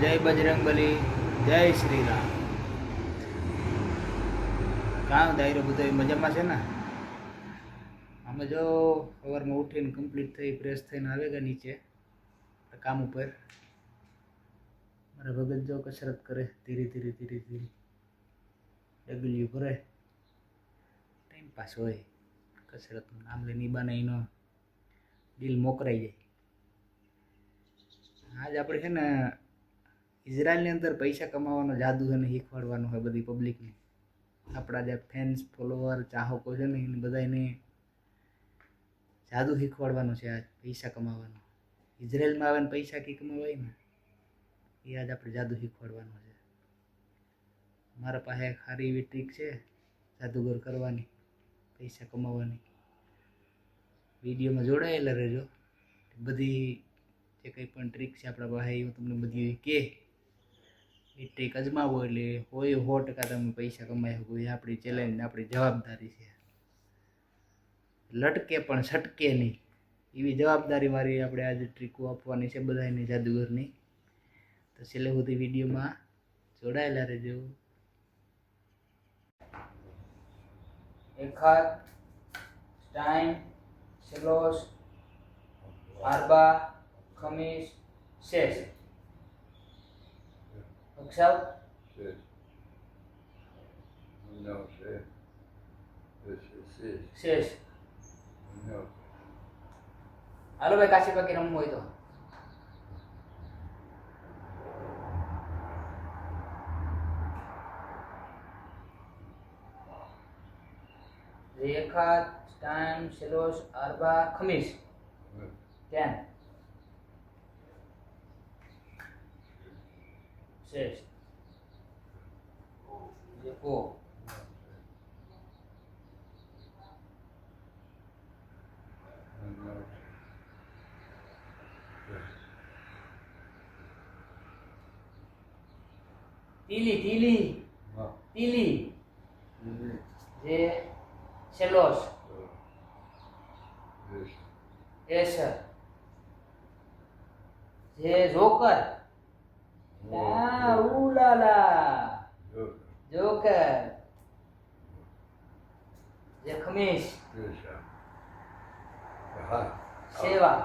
જય બજરંગબલી, જય શ્રી રામ કાં દાયરો બધો મજામાં છે ને? અમે જો સવારમાં ઉઠીને કમ્પ્લીટ થઈ ફ્રેશ થઈને આવે ગયા નીચે કામ ઉપર. મારા ભગત જો કસરત કરે, ધીરે ધીરે ધીરે ધીરે. ડગલિયું ભરે. ટાઈમ પાસ હોય. કસરતનું નામ લઈને ઈબાને એનો દિલ મોકરાઈ જાય. આજ આપણે છે ને ઇઝરાયલની અંદર પૈસા કમાવાનો જાદુ છે ને શીખવાડવાનો હોય બધી પબ્લિકને આપણા જે ફેન્સ ફોલોવર ચાહકો છે ને, એને બધાને જાદુ શીખવાડવાનું છે આજ, પૈસા કમાવાનો. ઇઝરાયલમાં આવે ને પૈસા કી કમાવાય ને, એ આજ આપણે જાદુ શીખવાડવાનું છે. મારા પાસે સારી એવી ટ્રીક છે, જાદુગર કરવાની, પૈસા કમાવાની. વિડીયોમાં જોડાયેલા રહેજો. બધી જે કંઈ પણ ટ્રીક છે આપણા પાસે, એ હું તમને બધી કે એ ટ્રીક અજમાવો એટલે હોય સો ટકા તમે પૈસા કમાઈ શકો. એ આપણી ચેલેન્જ આપણી જવાબદારી છે. લટકે પણ છટકે નહીં. એવી જવાબદારી મારી આપણે આજે ટ્રીકો આપવાની છે બધાને જાદુગરની. તો છેલ્લે સુધી વિડીયોમાં જોડાયેલા રહેજો. એખાત સ્ટાઈન સેલોસ આરબા, ખમીસ, શેષ. અક્ષાવ Zes. Nou, zes. Dus zes. શેષ Nou, હાલો ભાઈ કાશી પાકી રમવું હોય તો રેખા સ્ટાઈન સેલોસ આરબા ખમીસ કેન શેષ જેકો nou. તીલી તીલી તીલી જે સેલોસ એસર જે જોકર. આ ઉલાલા. જોકર જે ખમીસ Dus, ja. Ja. સેવા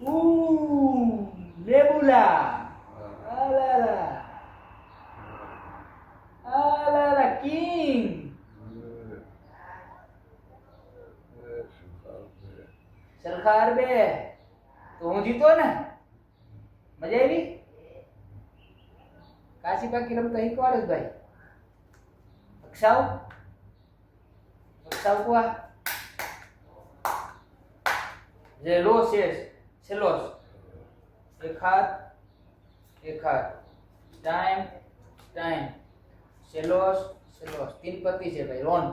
ઉ લેબુલા આલાલા આલાલા કિંગ સરખાર બે તો હું જીતો ને? મજા આવી? કાશી પાકી રમતા શીખવાડે જ ભાઈ? અક્ષાવ અક્ષાવ કુવા જે લો શેષ છેલ્લો એક હાથ ટાઈમ ટાઈમ. સેલોસ સેલોસ તીન પતિ છે ભાઈ, રોન.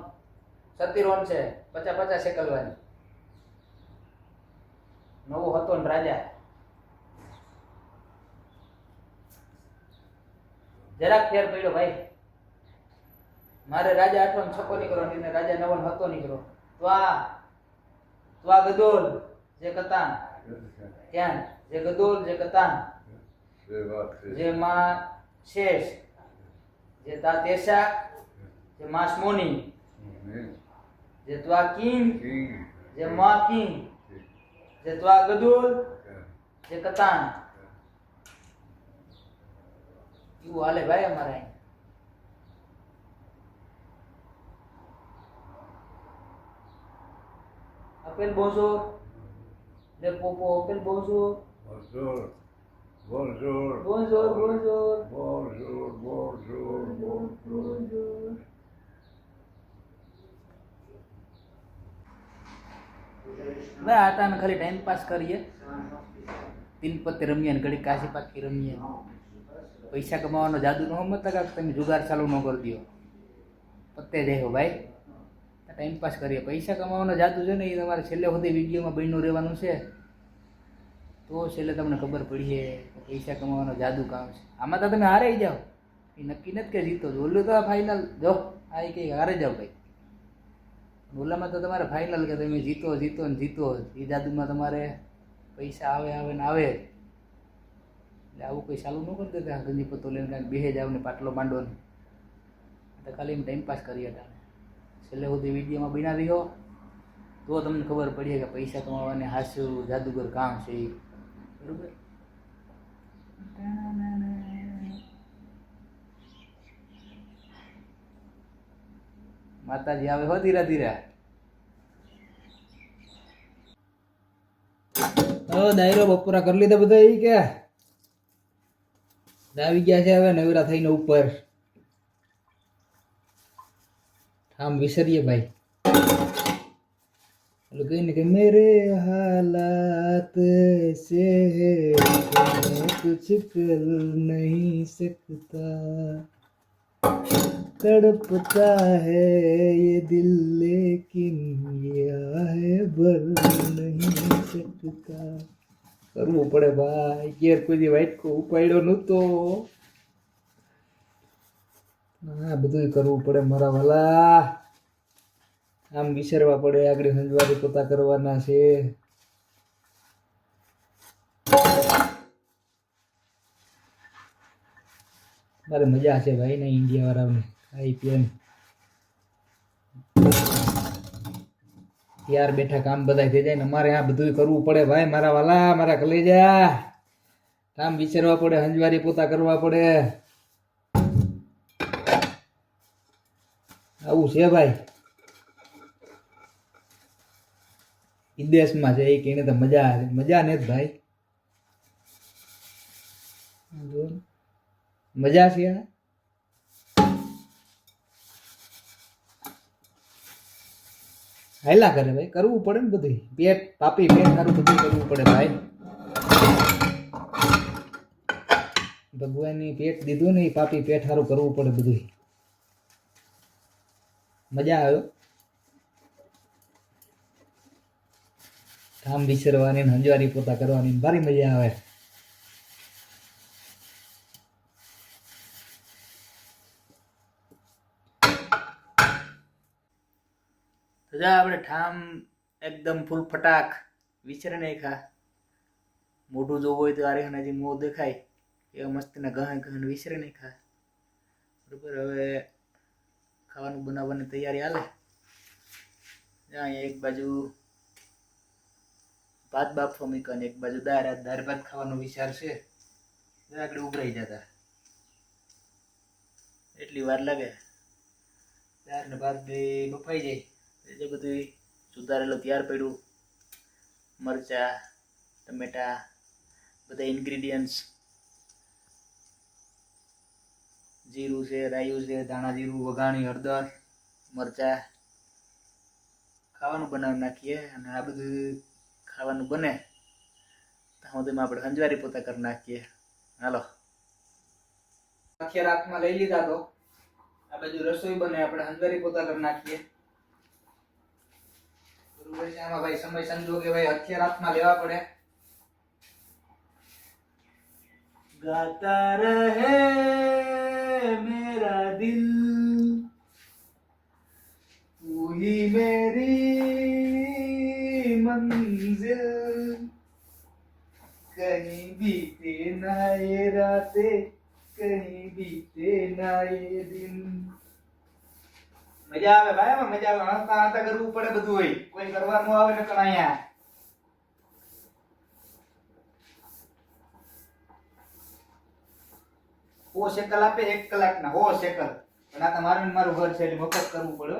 સતી રોન છે, પચાસ પચાસ સેકલવાની નવો હતો ને રાજા. જરાક ફેર પડ્યો ભાઈ. મારે રાજા આઠો ને છકો નીકળો ને રાજા નવો ને હતો નીકળો ત્વા ત્વા ગદોલ જે કતાન. ક્યાં? જે ગદોલ જે કતાન. જે માં શેષ જે તા તેસા જે માસ સ્મોની જે ત્વા કિંગ. જે માં કિંગ. જે ત્વા ગદોલ જે કતાન એવું હાલે ભાઈ અમારે અહીં આપેલ બોઝો લે પોપો આપેલ બોઝો Bonjour. Bonjour. બોઝોર બોઝોર Bonjour, bonjour, bonjour. હવે આટાને ખાલી ટાઈમ પાસ કરીએ. તીન પત્તે રમીએ ને ઘડી કાશી પાકી રમીએ. પૈસા કમાવાનો જાદુ ન સમજતા કાંક તમે જુગાર ચાલુ ન કરી દો પત્તે દેહો ભાઈ. ટાઈમ પાસ કરીએ. પૈસા કમાવાનો જાદુ છે ને એ તમારે છેલ્લે સુધી વિડીયોમાં બન્યું રહેવાનું છે. તો છેલ્લે તમને ખબર પડીએ છે પૈસા કમાવાનો જાદુ કામ છે. આમાં તો તમે હારે જાઓ. એ નક્કી નથી કે જીતો ઓલું તો ફાઇનલ જો, આ કંઈ હારે જાઓ ભાઈ. ઓલામાં તો તમારે ફાઇનલ કે તમે જીતો જીતો ને જીતો. એ જાદુમાં તમારે પૈસા આવે આવે ને આવે. એટલે આવું કંઈ ચાલુ ન કરી દેતા. ગંજી પત્તો લઈને કાંઈક બેહે જાવ ને પાટલો માંડો ને. તો ખાલી એમ ટાઈમ પાસ કરી હતા. છેલ્લે સુધી વિડીયોમાં બનાવી હો તો તમને ખબર પડી કે પૈસા કમાવાને હાસ્યું, જાદુગર કામ છે એ બરોબર? माता जी हावे हो धीरे धीरे? ओ, दायरो बपुरा कर लीधा बधा ई के दावी गया छे हवे नवरा થઈને ઉપર ઠામ વિસરીએ ભાઈ ओलो कहीं ना कहीं, मेरे हालात ऐसे कुछ कर नहीं सकता। तड़पता है ये दिल लेकिन ये आहे भर नहीं सकता કરવું પડે ભાઈ ઘેર કોઈ દી વાઇટકો ઉપાડ્યો નહોતો હા બધું કરવું પડે મારા વાલા આમ વિસરવા પડે આગળ સંજવારી પોતા કરવાના છે મારે મજા છે ભાઈ, ને ઇન્ડિયા વાળાને ખાઈ પીને ત્યાર બેઠા કામ બધા થઈ જાય ને અમારે આ બધું કરવું પડે ભાઈ, મારા વાલા, મારા કલેજા. કામ વિચારવા પડે, હંજવારી પોતા કરવા પડે. આવું છે ભાઈ. વિદેશમાં છે એ કહીને તો મજા મજા ને જ ભાઈ. મજા છે આ હેલા કરે ભાઈ, કરવું પડે ને બધું પેટ, પાપી પેટ સારું બધું કરવું પડે ભાઈ. ભગવાનની પેટ દીધું ને પાપી પેટ સારું કરવું પડે બધું મજા આવ્યો કામ વિસરવાની ને હંજવારી પોતા કરવાની ભારી મજા આવે. જા આપણે ઠામ એકદમ ફૂલ ફટાક વિચરે નહીં ખા મોઢું જોવું હોય તો આરે હજી મોં દેખાય, એવા મસ્તીના ગહન ગહન વિચરે નહીં ખા બરોબર, હવે ખાવાનું બનાવવાની તૈયારી હાલે. જા અહીંયા એક બાજુ ભાત બાફવા મૂક્યા અને એક બાજુ દાળ દાર ભાત ખાવાનો વિચાર છે. જા આગળ ઉભરાઈ જતા. એટલી વાર લાગે. દાળ ને ભાત બે બફાઈ જાય. એટલે બધું સુધારેલું, તૈયાર પડ્યું. મરચા, ટમેટા, બધા ઇન્ગ્રીડિયન્ટ્સ જીરું છે, રાયું છે, ધાણા જીરું, વઘાણી, હળદર, મરચા. ખાવાનું બનાવી નાખીએ અને આ બધું ખાવાનું બને. તો તેમાં આપણે હંજવારી પોતા કરી નાખીએ. હાલો. આખી રાતમાં લઈ લીધા તો આ બાજુ રસોઈ બને, આપણે હંજવારી પોતા કરી નાખીએ. બરોબર છે આમાં ભાઈ સમય સંજોગે ભાઈ હથિયાર હાથમાં લેવા પડે ગાતા રહે મેરા દિલ तू ही मेरी मंजिल कहीं बीते ना ये रातें कहीं बीते ना ये दिन મજા આવે ભાઈ એમાં મજા આવે. હસતા હસતા કરવું પડે બધું હોય. કોઈ કરવાનું આવે ને કણાયા ઓ સેકલ આપે, એક કલાકના. હો સેકલ પણ આ તમારું ને મારું ઘર છે, એટલે મફત કરવું પડે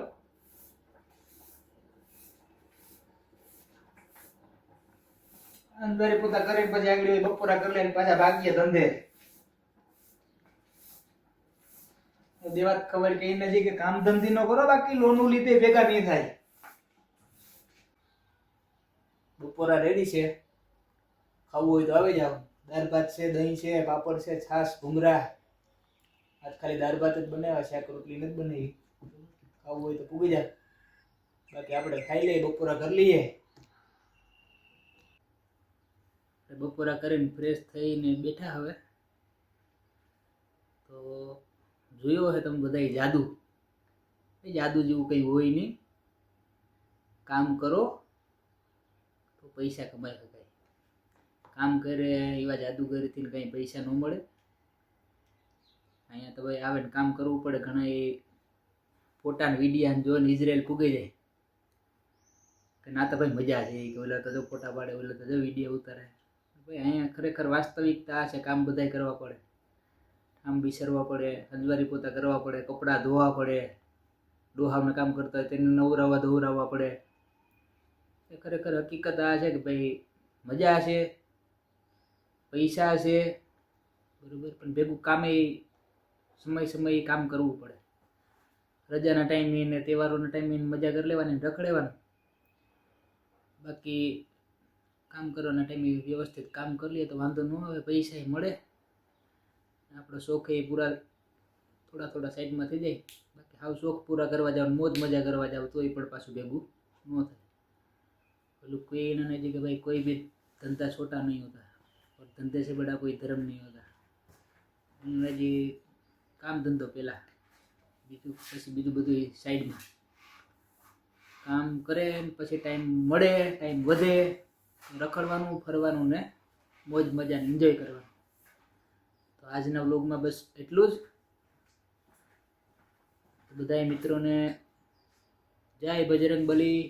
અંદર પોતા કરી પછી આગળ બપોરા કરી લઈને પાછા ભાગીએ ધંધે. દેવાત ખબર કે નથી કે કામ ધંધી નો કરો, બાકી લોનું લીધે ભેગા નહીં થાય. બપોરા રેડી છે. ખાવું હોય તો આવી જાવ દાળ ભાત છે, દહીં છે, પાપડ છે, છાશ ભૂંગરા આજ ખાલી દાળ ભાત જ બનાવ્યા શાક રોટલી નથી બનાવી. ખાવું હોય તો પૂગી જાય બાકી આપણે ખાઈ લઈએ, બપોરા કરી લઈએ. બપોરા કરીને ફ્રેશ થઈને બેઠા હવે. તો જોયો હે તમે બધાય જાદુ? એ જાદુ જેવું કંઈ હોય નહીં. કામ કરો, તો પૈસા કમાઈ શકાય. કામ કરે, એવા જાદુગરીથી કંઈ પૈસા ન મળે. અહીંયા તો ભાઈ આવે ને કામ કરવું પડે, ઘણા એ ફોટા વિડીયાને જોઈને ઇઝરાયલ પૂગી જાય. કે ના તો ભાઈ મજા છે, કે ઓલા તો જો ફોટા પાડે, ઓલા તો જો વીડિયો ઉતારે. ભાઈ અહીંયા ખરેખર વાસ્તવિકતા છે કામ બધાય કરવા પડે. કામ બિસરવા પડે હદવારી પોતા કરવા પડે, કપડાં ધોવા પડે, ડોહામાં કામ કરતા હોય તેને નવરાવવા ધોવરાવવા પડે. એ ખરેખર હકીકત આ છે કે ભાઈ મજા છે, પૈસા છે, બરોબર, પણ ભેગું કામે સમય સમયે કામ કરવું પડે. રજાના ટાઈમે ને તહેવારોના ટાઈમે મજા કરી લેવાની રખડેવાનું બાકી કામ કરવાના ટાઈમે વ્યવસ્થિત કામ કરી લઈએ તો વાંધો ન આવે પૈસા મળે. આપણો શોખ એ પૂરા થોડા થોડા સાઈડમાં થઈ જાય બાકી હાવ શોખ પૂરા કરવા જાવ મોજ મજા કરવા જાવ તોય પણ પાછું ભેગું ન થાય પેલું કોઈ એને નહીં કે ભાઈ કોઈ બી ધંધા છોટા નહીં હોતા और धंधे से बड़ा कोई धर्म नहीं होता અંગ્રેજી કામ ધંધો પહેલાં બીજું પછી બીજું બધું સાઈડમાં કામ કરે ને પછી ટાઈમ મળે ટાઈમ વધે રખડવાનું ફરવાનું ને મોજ મજા એન્જોય કરવાનું તો આજના વ્લોગમાં બસ એટલું જ. બધાય મિત્રોને જય બજરંગ બલી,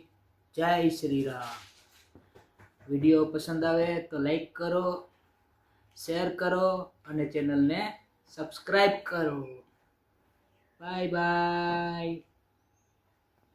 જય શ્રી રામ વીડિયો પસંદ આવે તો લાઈક કરો, શેર કરો અને ચેનલને સબસ્ક્રાઈબ કરો. Bye bye.